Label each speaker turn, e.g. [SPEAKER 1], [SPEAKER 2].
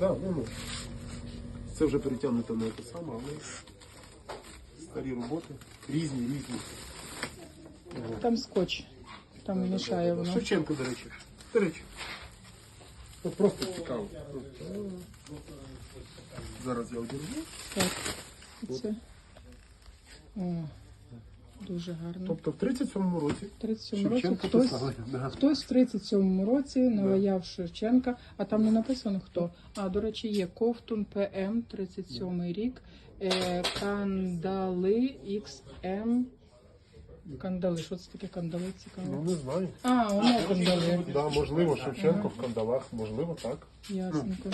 [SPEAKER 1] Да, ну, ну. Це вже перетягнуто на те саме, але старі роботи. Різні, різні.
[SPEAKER 2] Там скотч. Там мішає воно.
[SPEAKER 1] Шевченко, до речі. До речі. От просто цікаво. Зараз я одірву.
[SPEAKER 2] Так. Це. О, дуже гарно.
[SPEAKER 1] Тобто в 37-му році
[SPEAKER 2] 37 році
[SPEAKER 1] Шевченко
[SPEAKER 2] хтось,
[SPEAKER 1] писали. Да.
[SPEAKER 2] хтось в 37 році наваяв Шевченка, а там не написано хто. А, до речі, є Ковтун ПМ, 37 рік, е, Кандали XM. Кандали, що це таке кандали
[SPEAKER 1] Ну
[SPEAKER 2] цікаво?
[SPEAKER 1] не знаю.
[SPEAKER 2] А, воно кандали.
[SPEAKER 1] Да, можливо, Шевченко в кандалах, можливо, так.
[SPEAKER 2] Ясненько.